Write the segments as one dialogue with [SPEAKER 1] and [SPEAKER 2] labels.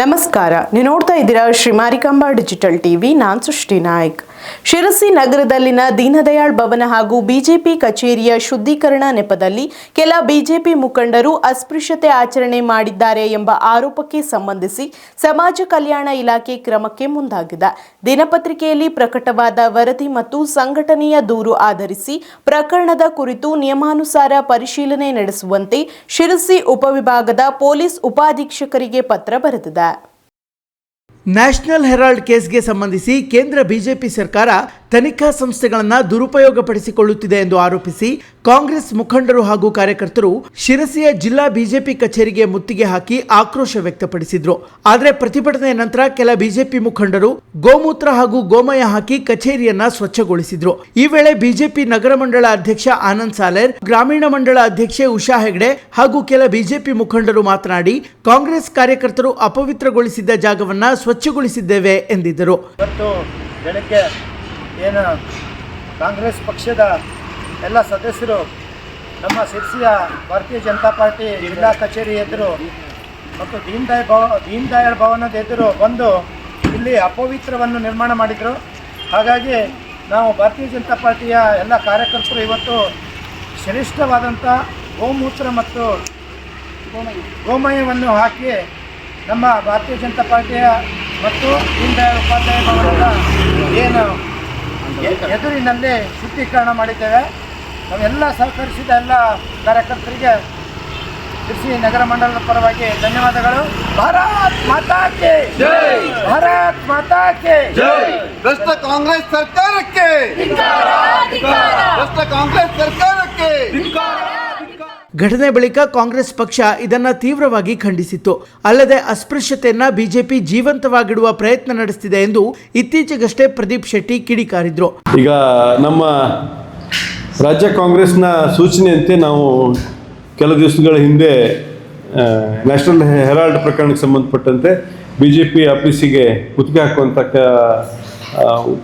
[SPEAKER 1] ನಮಸ್ಕಾರ. ನೀವು ನೋಡ್ತಾ ಇದ್ದೀರಾ ಶ್ರೀ ಮಾರಿಕಾಂಬಾ ಡಿಜಿಟಲ್ ಟಿವಿ. ನಾನ್ ಸೃಷ್ಟಿ ನಾಯ್ಕ್. ಶಿರಸಿ ನಗರದಲ್ಲಿನ ದೀನದಯಾಳ್ ಭವನ ಹಾಗೂ ಬಿಜೆಪಿ ಕಚೇರಿಯ ಶುದ್ಧೀಕರಣ ನೆಪದಲ್ಲಿ ಕೆಲ ಬಿಜೆಪಿ ಮುಖಂಡರು ಅಸ್ಪೃಶ್ಯತೆ ಆಚರಣೆ ಮಾಡಿದ್ದಾರೆ ಎಂಬ ಆರೋಪಕ್ಕೆ ಸಂಬಂಧಿಸಿ ಸಮಾಜ ಕಲ್ಯಾಣ ಇಲಾಖೆ ಕ್ರಮಕ್ಕೆ ಮುಂದಾಗಿದೆ. ದಿನಪತ್ರಿಕೆಯಲ್ಲಿ ಪ್ರಕಟವಾದ ವರದಿ ಮತ್ತು ಸಂಘಟನೆಯ ದೂರು ಆಧರಿಸಿ ಪ್ರಕರಣದ ಕುರಿತು ನಿಯಮಾನುಸಾರ ಪರಿಶೀಲನೆ ನಡೆಸುವಂತೆ ಶಿರಸಿ ಉಪವಿಭಾಗದ ಪೊಲೀಸ್ ಉಪಾಧೀಕ್ಷಕರಿಗೆ ಪತ್ರ ಬರೆದಿದೆ.
[SPEAKER 2] ನ್ಯಾಷನಲ್ ಹೆರಾಲ್ಡ್ ಕೇಸ್ಗೆ ಸಂಬಂಧಿಸಿ ಕೇಂದ್ರ ಬಿಜೆಪಿ ಸರ್ಕಾರ ತನಿಖಾ ಸಂಸ್ಥೆಗಳನ್ನು ದುರುಪಯೋಗಪಡಿಸಿಕೊಳ್ಳುತ್ತಿದೆ ಎಂದು ಆರೋಪಿಸಿ ಕಾಂಗ್ರೆಸ್ ಮುಖಂಡರು ಹಾಗೂ ಕಾರ್ಯಕರ್ತರು ಶಿರಸಿಯ ಜಿಲ್ಲಾ ಬಿಜೆಪಿ ಕಚೇರಿಗೆ ಮುತ್ತಿಗೆ ಹಾಕಿ ಆಕ್ರೋಶ ವ್ಯಕ್ತಪಡಿಸಿದ್ರು. ಆದರೆ ಪ್ರತಿಭಟನೆ ನಂತರ ಕೆಲ ಬಿಜೆಪಿ ಮುಖಂಡರು ಗೋಮೂತ್ರ ಹಾಗೂ ಗೋಮಯ ಹಾಕಿ ಕಚೇರಿಯನ್ನ ಸ್ವಚ್ಛಗೊಳಿಸಿದ್ರು. ಈ ವೇಳೆ ಬಿಜೆಪಿ ನಗರ ಮಂಡಳ ಅಧ್ಯಕ್ಷ ಆನಂದ್ ಸಾಲೇರ್, ಗ್ರಾಮೀಣ ಮಂಡಳ ಅಧ್ಯಕ್ಷೆ ಉಷಾ ಹೆಗ್ಡೆ ಹಾಗೂ ಕೆಲ ಬಿಜೆಪಿ ಮುಖಂಡರು ಮಾತನಾಡಿ, ಕಾಂಗ್ರೆಸ್ ಕಾರ್ಯಕರ್ತರು ಅಪವಿತ್ರಗೊಳಿಸಿದ್ದ ಜಾಗವನ್ನ ಸ್ವಚ್ಛಗೊಳಿಸಿದ್ದೇವೆ ಎಂದಿದ್ದರು.
[SPEAKER 3] ಬೆಳಗ್ಗೆ ಏನು ಕಾಂಗ್ರೆಸ್ ಪಕ್ಷದ ಎಲ್ಲ ಸದಸ್ಯರು, ನಮ್ಮ ಸಿರ್ಸಿಯ ಭಾರತೀಯ ಜನತಾ ಪಾರ್ಟಿ ಜಿಲ್ಲಾ ಕಚೇರಿ ಎದುರು ಮತ್ತು ದೀನ್ ದಯಾಳ್ ಭವ ದೀನ್ ದಯಾಳ್ ಭವನದ ಎದುರು ಬಂದು ಇಲ್ಲಿ ಅಪವಿತ್ರವನ್ನು ನಿರ್ಮಾಣ ಮಾಡಿದರು. ಹಾಗಾಗಿ ನಾವು ಭಾರತೀಯ ಜನತಾ ಪಾರ್ಟಿಯ ಎಲ್ಲ ಕಾರ್ಯಕರ್ತರು ಇವತ್ತು ಶ್ರೇಷ್ಠವಾದಂಥ ಗೋಮೂತ್ರ ಮತ್ತು ಗೋಮಯವನ್ನು ಹಾಕಿ ನಮ್ಮ ಭಾರತೀಯ ಜನತಾ ಪಾರ್ಟಿಯ ಮತ್ತು ದೀನ್ ದಯಾಳ್ ಉಪಾಧ್ಯಾಯ ಭವನದ ಏನು ಎದುರಿನಲ್ಲಿ ಶುದ್ಧೀಕರಣ ಮಾಡಿದ್ದೇವೆ. ನಾವೆಲ್ಲ ಸಹಕರಿಸಿದ ಎಲ್ಲ ಕಾರ್ಯಕರ್ತರಿಗೆ ಕೃಷಿ ನಗರ ಮಂಡಲದ ಪರವಾಗಿ ಧನ್ಯವಾದಗಳು. ಭಾರತ್ ಮಾತಾ ಕೆ ಭಾರತ್ ಮಾತಾ ಕೆ
[SPEAKER 4] ಭ್ರಷ್ಟ ಕಾಂಗ್ರೆಸ್ ಸರ್ಕಾರಕ್ಕೆ ಭ್ರಷ್ಟ ಕಾಂಗ್ರೆಸ್ ಸರ್ಕಾರಕ್ಕೆ
[SPEAKER 2] ಘಟನೆ ಬಳಿಕ ಕಾಂಗ್ರೆಸ್ ಪಕ್ಷ ಇದನ್ನ ತೀವ್ರವಾಗಿ ಖಂಡಿಸಿತ್ತು. ಅಲ್ಲದೆ ಅಸ್ಪೃಶ್ಯತೆಯನ್ನ ಬಿಜೆಪಿ ಜೀವಂತವಾಗಿಡುವ ಪ್ರಯತ್ನ ನಡೆಸುತ್ತಿದೆ ಎಂದು ಇತ್ತೀಚೆಗಷ್ಟೇ ಪ್ರದೀಪ್ ಶೆಟ್ಟಿ ಕಿಡಿಕಾರಿದ್ರು.
[SPEAKER 5] ಈಗ ನಮ್ಮ ರಾಜ್ಯ ಕಾಂಗ್ರೆಸ್ನ ಸೂಚನೆಯಂತೆ ನಾವು ಕೆಲವು ದಿವಸಗಳ ಹಿಂದೆ ನ್ಯಾಷನಲ್ ಹೆರಾಲ್ಡ್ ಪ್ರಕರಣಕ್ಕೆ ಸಂಬಂಧಪಟ್ಟಂತೆ ಬಿ ಜೆ ಪಿ ಆಫೀಸಿಗೆ ಮುತ್ತಿಗೆ ಹಾಕುವಂಥ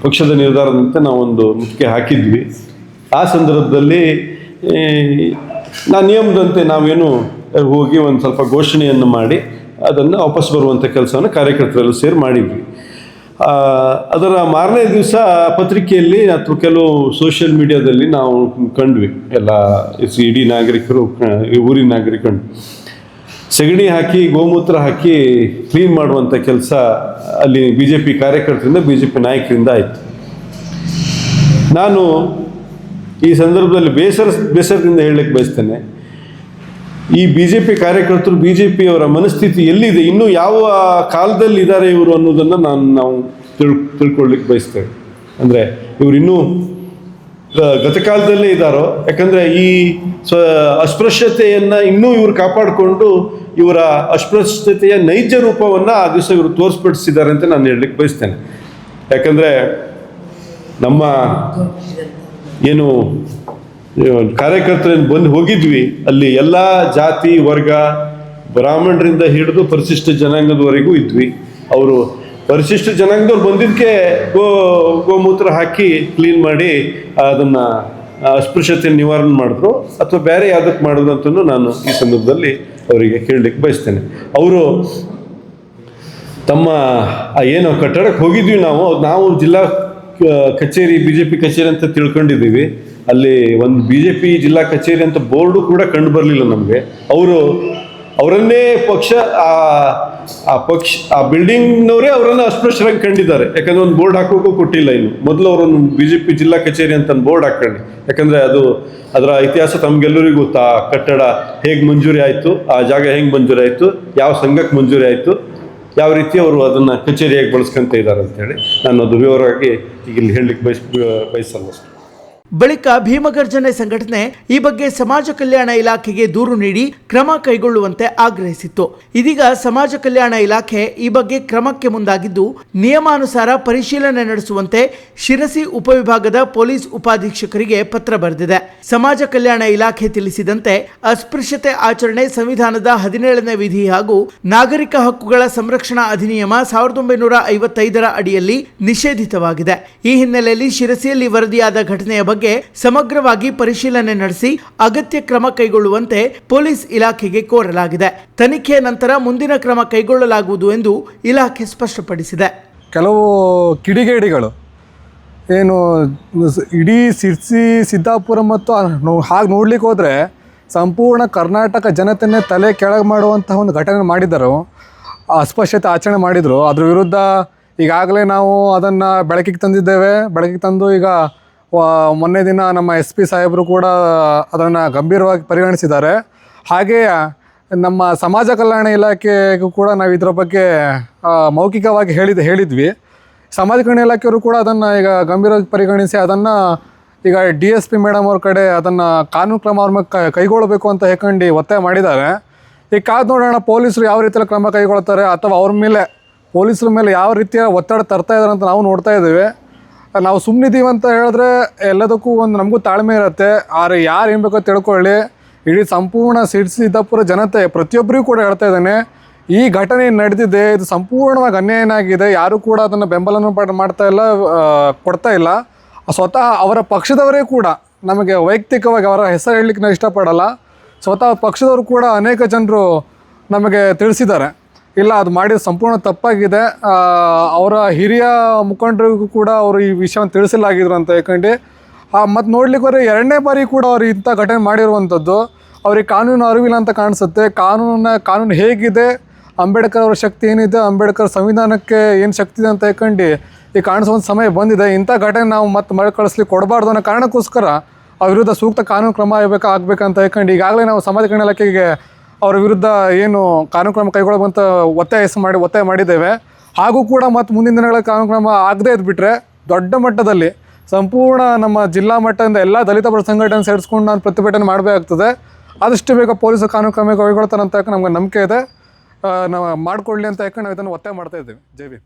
[SPEAKER 5] ಪಕ್ಷದ ನಿರ್ಧಾರದಂತೆ ನಾವೊಂದು ಮುತ್ತಿಗೆ ಹಾಕಿದ್ವಿ. ಆ ಸಂದರ್ಭದಲ್ಲಿ ನಾ ನಿಯಮದಂತೆ ನಾವೇನು ಹೋಗಿ ಒಂದು ಸ್ವಲ್ಪ ಘೋಷಣೆಯನ್ನು ಮಾಡಿ ಅದನ್ನು ವಾಪಸ್ ಬರುವಂಥ ಕೆಲಸವನ್ನು ಕಾರ್ಯಕರ್ತರೆಲ್ಲ ಸೇರಿ ಮಾಡಿದ್ವಿ. ಅದರ ಮಾರನೇ ದಿವಸ ಪತ್ರಿಕೆಯಲ್ಲಿ ಅಥವಾ ಕೆಲವು ಸೋಷಿಯಲ್ ಮೀಡಿಯಾದಲ್ಲಿ ನಾವು ಕಂಡ್ವಿ. ಎಲ್ಲ ಇಡೀ ನಾಗರಿಕರು ಊರಿನ ನಾಗರಿಕರು ಸಗಣಿ ಹಾಕಿ, ಗೋಮೂತ್ರ ಹಾಕಿ ಕ್ಲೀನ್ ಮಾಡುವಂಥ ಕೆಲಸ ಅಲ್ಲಿ ಬಿ ಜೆ ಪಿ ಕಾರ್ಯಕರ್ತರಿಂದ ಬಿ ಜೆ ಪಿ ನಾಯಕರಿಂದ ಆಯಿತು. ನಾನು ಈ ಸಂದರ್ಭದಲ್ಲಿ ಬೇಸರ, ಬೇಸರದಿಂದ ಹೇಳಲಿಕ್ಕೆ ಬಯಸ್ತೇನೆ. ಈ ಬಿ ಜೆ ಪಿ ಕಾರ್ಯಕರ್ತರು ಬಿ ಜೆ ಪಿಯವರ ಮನಸ್ಥಿತಿ ಎಲ್ಲಿದೆ? ಇನ್ನೂ ಯಾವ ಕಾಲದಲ್ಲಿ ಇದ್ದಾರೆ ಇವರು ಅನ್ನೋದನ್ನು ನಾನು, ನಾವು ತಿಳ್ ತಿಳ್ಕೊಳ್ಲಿಕ್ಕೆ ಬಯಸ್ತೇವೆ. ಅಂದರೆ ಇವರು ಇನ್ನೂ ಗತಕಾಲದಲ್ಲೇ ಇದ್ದಾರೋ? ಯಾಕಂದರೆ ಈ ಸ್ವ, ಅಸ್ಪೃಶ್ಯತೆಯನ್ನು ಇನ್ನೂ ಇವರು ಕಾಪಾಡಿಕೊಂಡು ಇವರ ಅಸ್ಪೃಶ್ಯತೆಯ ನೈಜ ರೂಪವನ್ನು ಆ ದಿವಸ ಇವರು ತೋರಿಸ್ಪಡಿಸಿದ್ದಾರೆ ಅಂತ ನಾನು ಹೇಳಲಿಕ್ಕೆ ಬಯಸ್ತೇನೆ. ಯಾಕಂದರೆ ನಮ್ಮ ಏನು ಕಾರ್ಯಕರ್ತರೇನು ಬಂದು ಹೋಗಿದ್ವಿ, ಅಲ್ಲಿ ಎಲ್ಲ ಜಾತಿ, ವರ್ಗ, ಬ್ರಾಹ್ಮಣರಿಂದ ಹಿಡಿದು ಪರಿಶಿಷ್ಟ ಜನಾಂಗದವರೆಗೂ ಇದ್ವಿ. ಅವರು ಪರಿಶಿಷ್ಟ ಜನಾಂಗದವ್ರು ಬಂದಿದ್ದಕ್ಕೆ ಗೋ, ಗೋಮೂತ್ರ ಹಾಕಿ ಕ್ಲೀನ್ ಮಾಡಿ, ಅದನ್ನು ಅಸ್ಪೃಶ್ಯತೆ ನಿವಾರಣೆ ಮಾಡಿದ್ರು. ಅಥವಾ ಬೇರೆ ಯಾವುದಕ್ಕೆ ಮಾಡಿದ್ರು ಅಂತಲೂ ನಾನು ಈ ಸಂದರ್ಭದಲ್ಲಿ ಅವರಿಗೆ ಕೇಳಲಿಕ್ಕೆ ಬಯಸ್ತೇನೆ. ಅವರು ತಮ್ಮ ಏನು ಕಟ್ಟಡಕ್ಕೆ ಹೋಗಿದ್ವಿ ನಾವು ನಾವು ಜಿಲ್ಲಾ ಕಚೇರಿ ಬಿ ಜೆ ಪಿ ಕಚೇರಿ ಅಂತ ತಿಳ್ಕೊಂಡಿದ್ದೀವಿ. ಅಲ್ಲಿ ಒಂದು ಬಿ ಜೆ ಪಿ ಜಿಲ್ಲಾ ಕಚೇರಿ ಅಂತ ಬೋರ್ಡು ಕೂಡ ಕಂಡು ಬರಲಿಲ್ಲ ನಮಗೆ. ಅವರು ಅವರನ್ನೇ ಪಕ್ಷ, ಆ ಆ ಪಕ್ಷ, ಆ ಬಿಲ್ಡಿಂಗ್ನವರೇ ಅವರನ್ನು ಅಸ್ಪೃಶ್ಯರಾಗಿ ಕಂಡಿದ್ದಾರೆ. ಯಾಕಂದ್ರೆ ಒಂದು ಬೋರ್ಡ್ ಹಾಕೋಕ್ಕೂ ಕೊಟ್ಟಿಲ್ಲ ಇನ್ನು. ಮೊದಲು ಅವರೊಂದು ಬಿ ಜೆ ಪಿ ಜಿಲ್ಲಾ ಕಚೇರಿ ಅಂತ ಬೋರ್ಡ್ ಹಾಕೊಂಡು. ಯಾಕಂದರೆ ಅದು ಅದರ ಇತಿಹಾಸ ತಮಗೆಲ್ಲರಿಗೂ ಗೊತ್ತಾ? ಕಟ್ಟಡ ಹೇಗೆ ಮಂಜೂರಿ ಆಯಿತು? ಆ ಜಾಗ ಹೆಂಗೆ ಮಂಜೂರಿ ಆಯಿತು? ಯಾವ ಸಂಘಕ್ಕೆ ಮಂಜೂರಿ ಆಯಿತು? ಯಾವ ರೀತಿ ಅವರು ಅದನ್ನು ಕಚೇರಿಯಾಗಿ ಬಳಸ್ಕೊಂತ ಇದ್ದಾರೆ ಅಂತೇಳಿ ನಾನು ಅದು ವಿವರವಾಗಿ ಈಗ ಇಲ್ಲಿ ಹೇಳಲಿಕ್ಕೆ ಬಯಸ್ ಬಯಸಲ್ಲ
[SPEAKER 2] ಬಳಿಕ ಭೀಮಗರ್ಜನೆ ಸಂಘಟನೆ ಈ ಬಗ್ಗೆ ಸಮಾಜ ಕಲ್ಯಾಣ ಇಲಾಖೆಗೆ ದೂರು ನೀಡಿ ಕ್ರಮ ಕೈಗೊಳ್ಳುವಂತೆ ಆಗ್ರಹಿಸಿತ್ತು. ಇದೀಗ ಸಮಾಜ ಕಲ್ಯಾಣ ಇಲಾಖೆ ಈ ಬಗ್ಗೆ ಕ್ರಮಕ್ಕೆ ಮುಂದಾಗಿದ್ದು, ನಿಯಮಾನುಸಾರ ಪರಿಶೀಲನೆ ನಡೆಸುವಂತೆ ಶಿರಸಿ ಉಪವಿಭಾಗದ ಪೊಲೀಸ್ ಉಪಾಧೀಕ್ಷಕರಿಗೆ ಪತ್ರ ಬರೆದಿದೆ. ಸಮಾಜ ಕಲ್ಯಾಣ ಇಲಾಖೆ ತಿಳಿಸಿದಂತೆ, ಅಸ್ಪೃಶ್ಯತೆ ಆಚರಣೆ ಸಂವಿಧಾನದ ಹದಿನೇಳನೇ ವಿಧಿ ಹಾಗೂ ನಾಗರಿಕ ಹಕ್ಕುಗಳ ಸಂರಕ್ಷಣಾ ಅಧಿನಿಯಮ ಸಾವಿರದ ಒಂಬೈನೂರ ಐವತ್ತೈದರ ಅಡಿಯಲ್ಲಿ ನಿಷೇಧಿತವಾಗಿದೆ. ಈ ಹಿನ್ನೆಲೆಯಲ್ಲಿ ಶಿರಸಿಯಲ್ಲಿ ವರದಿಯಾದ ಘಟನೆಯ ಬಗ್ಗೆ ಬಗ್ಗೆ ಸಮಗ್ರವಾಗಿ ಪರಿಶೀಲನೆ ನಡೆಸಿ ಅಗತ್ಯ ಕ್ರಮ ಕೈಗೊಳ್ಳುವಂತೆ ಪೊಲೀಸ್ ಇಲಾಖೆಗೆ ಕೋರಲಾಗಿದೆ. ತನಿಖೆ ನಂತರ ಮುಂದಿನ ಕ್ರಮ ಕೈಗೊಳ್ಳಲಾಗುವುದು ಎಂದು ಇಲಾಖೆ ಸ್ಪಷ್ಟಪಡಿಸಿದೆ.
[SPEAKER 6] ಕೆಲವು ಕಿಡಿಗೇಡಿಗಳು ಏನು ಇಡೀ ಸಿರ್ಸಿ, ಸಿದ್ದಾಪುರ ಮತ್ತು ಹಾಗೆ ನೋಡ್ಲಿಕ್ಕೆ ಹೋದರೆ ಸಂಪೂರ್ಣ ಕರ್ನಾಟಕ ಜನತೆಯನ್ನೇ ತಲೆ ಕೆಳಗೆ ಮಾಡುವಂತಹ ಒಂದು ಘಟನೆ ಮಾಡಿದ್ದರು. ಅಸ್ಪಶ್ಯತೆ ಆಚರಣೆ ಮಾಡಿದರು. ಅದ್ರ ವಿರುದ್ಧ ಈಗಾಗಲೇ ನಾವು ಅದನ್ನು ಬೆಳಕಿಗೆ ತಂದಿದ್ದೇವೆ. ಬೆಳಕಿಗೆ ತಂದು ಈಗ ಮೊನ್ನೆ ದಿನ ನಮ್ಮ ಎಸ್ ಪಿ ಸಾಹೇಬರು ಕೂಡ ಅದನ್ನು ಗಂಭೀರವಾಗಿ ಪರಿಗಣಿಸಿದ್ದಾರೆ. ಹಾಗೆಯೇ ನಮ್ಮ ಸಮಾಜ ಕಲ್ಯಾಣ ಇಲಾಖೆಗೂ ಕೂಡ ನಾವು ಇದರ ಬಗ್ಗೆ ಮೌಖಿಕವಾಗಿ ಹೇಳಿದ, ಹೇಳಿದ್ವಿ. ಸಮಾಜ ಕಲ್ಯಾಣ ಇಲಾಖೆಯವರು ಕೂಡ ಅದನ್ನು ಈಗ ಗಂಭೀರವಾಗಿ ಪರಿಗಣಿಸಿ ಅದನ್ನು ಈಗ ಡಿ ಎಸ್ ಪಿ ಮೇಡಮ್ ಅವ್ರ ಕಡೆ ಅದನ್ನು ಕಾನೂನು ಕ್ರಮ ಕೈಗೊಳ್ಳಬೇಕು ಅಂತ ಹೇಳ್ಕೊಂಡು ಒತ್ತಾಯ ಮಾಡಿದ್ದಾರೆ. ಈಗ ಕಾದು ನೋಡೋಣ ಪೊಲೀಸರು ಯಾವ ರೀತಿಯಲ್ಲಿ ಕ್ರಮ ಕೈಗೊಳ್ತಾರೆ ಅಥವಾ ಅವ್ರ ಮೇಲೆ, ಪೊಲೀಸರ ಮೇಲೆ ಯಾವ ರೀತಿಯ ಒತ್ತಡ ತರ್ತಾ ಇದ್ದಾರೆ ಅಂತ ನಾವು ನೋಡ್ತಾ ಇದ್ದೀವಿ. ನಾವು ಸುಮ್ಮನಿದ್ದೀವಿ ಅಂತ ಹೇಳಿದ್ರೆ ಎಲ್ಲದಕ್ಕೂ ಒಂದು ನಮಗೂ ತಾಳ್ಮೆ ಇರುತ್ತೆ. ಆದರೆ ಯಾರು ಏನು ಬೇಕೋ ತಿಳ್ಕೊಳ್ಳಿ. ಇಡೀ ಸಂಪೂರ್ಣ ಸಿಡ್ಸಿದ್ದಪುರ ಜನತೆ ಪ್ರತಿಯೊಬ್ಬರಿಗೂ ಕೂಡ ಹೇಳ್ತಾ ಇದ್ದಾನೆ. ಈ ಘಟನೆ ನಡೆದಿದೆ, ಇದು ಸಂಪೂರ್ಣವಾಗಿ ಅನ್ಯಾಯನಾಗಿದೆ ಯಾರು ಕೂಡ ಅದನ್ನು ಬೆಂಬಲನೂ ಮಾಡ್ತಾ ಇಲ್ಲ ಕೊಡ್ತಾ ಇಲ್ಲ. ಸ್ವತಃ ಅವರ ಪಕ್ಷದವರೇ ಕೂಡ ನಮಗೆ ವೈಯಕ್ತಿಕವಾಗಿ ಅವರ ಹೆಸರು ಹೇಳಲಿಕ್ಕೆ ನಾವು ಇಷ್ಟಪಡಲ್ಲ. ಸ್ವತಃ ಪಕ್ಷದವರು ಕೂಡ ಅನೇಕ ಜನರು ನಮಗೆ ತಿಳಿಸಿದ್ದಾರೆ. ಇಲ್ಲ, ಅದು ಮಾಡಿದ ಸಂಪೂರ್ಣ ತಪ್ಪಾಗಿದೆ. ಅವರ ಹಿರಿಯ ಮುಖಂಡರಿಗೂ ಕೂಡ ಅವರು ಈ ವಿಷಯವನ್ನು ತಿಳಿಸಲಾಗಿದ್ರು ಅಂತ ಹೇಳ್ಕೊಂಡು ಮತ್ತು ನೋಡ್ಲಿಕ್ಕೆ ಹೋದರೆ ಎರಡನೇ ಬಾರಿ ಕೂಡ ಅವರು ಇಂಥ ಘಟನೆ ಮಾಡಿರುವಂಥದ್ದು. ಅವ್ರಿಗೆ ಕಾನೂನು ಅರಿವಿಲ್ಲ ಅಂತ ಕಾಣಿಸುತ್ತೆ. ಕಾನೂನ, ಕಾನೂನು ಹೇಗಿದೆ? ಅಂಬೇಡ್ಕರ್ ಅವರ ಶಕ್ತಿ ಏನಿದೆ? ಅಂಬೇಡ್ಕರ್ ಸಂವಿಧಾನಕ್ಕೆ ಏನು ಶಕ್ತಿ ಇದೆ ಅಂತ ಹೇಳ್ಕೊಂಡು ಈ ಕಾಣಿಸುವಂಥ ಸಮಯ ಬಂದಿದೆ. ಇಂಥ ಘಟನೆ ನಾವು ಮತ್ತೆ ಮರುಕಳಿಸ್ಲಿಕ್ಕೆ ಕೊಡಬಾರ್ದು ಅನ್ನೋ ಕಾರಣಕ್ಕೋಸ್ಕರ ಆ ವಿರುದ್ಧ ಸೂಕ್ತ ಕಾನೂನು ಕ್ರಮ ಆಗಬೇಕು ಆಗಬೇಕಂತ ಹೇಳ್ಕೊಂಡು ಈಗಾಗಲೇ ನಾವು ಸಮಾಜ ಕಲ್ಯಾಣ ಇಲಾಖೆಗೆ ಅವರ ವಿರುದ್ಧ ಏನು ಕಾನೂನು ಕ್ರಮ ಕೈಗೊಳ್ಳುವಂತ ಒತ್ತಾಯ ಮಾಡಿ, ಒತ್ತಾಯ ಮಾಡಿದ್ದೇವೆ. ಹಾಗೂ ಕೂಡ ಮತ್ತು ಮುಂದಿನ ದಿನಗಳ ಕಾನೂನು ಕ್ರಮ ಆಗದೇ ಇದ್ಬಿಟ್ರೆ ದೊಡ್ಡ ಮಟ್ಟದಲ್ಲಿ ಸಂಪೂರ್ಣ ನಮ್ಮ ಜಿಲ್ಲಾ ಮಟ್ಟದಿಂದ ಎಲ್ಲ ದಲಿತ ಪರ ಸಂಘಟನೆ ಸೇರಿಸ್ಕೊಂಡು ನಾನು ಪ್ರತಿಭಟನೆ ಮಾಡಬೇಕಾಗ್ತದೆ. ಆದಷ್ಟು ಬೇಗ ಪೊಲೀಸರು ಕಾನೂನು ಕ್ರಮ ಕೈಗೊಳ್ತಾರಂತ ನಮ್ಗೆ ನಂಬಿಕೆ ಇದೆ. ನಾವು ಮಾಡಿಕೊಳ್ಳಿ ಅಂತ ಯಾಕಂದ್ರೆ ನಾವು ಇದನ್ನು ಒತ್ತಾಯ ಮಾಡ್ತಾ ಇದ್ದೀವಿ. ಜೈ ಭೀಮ್.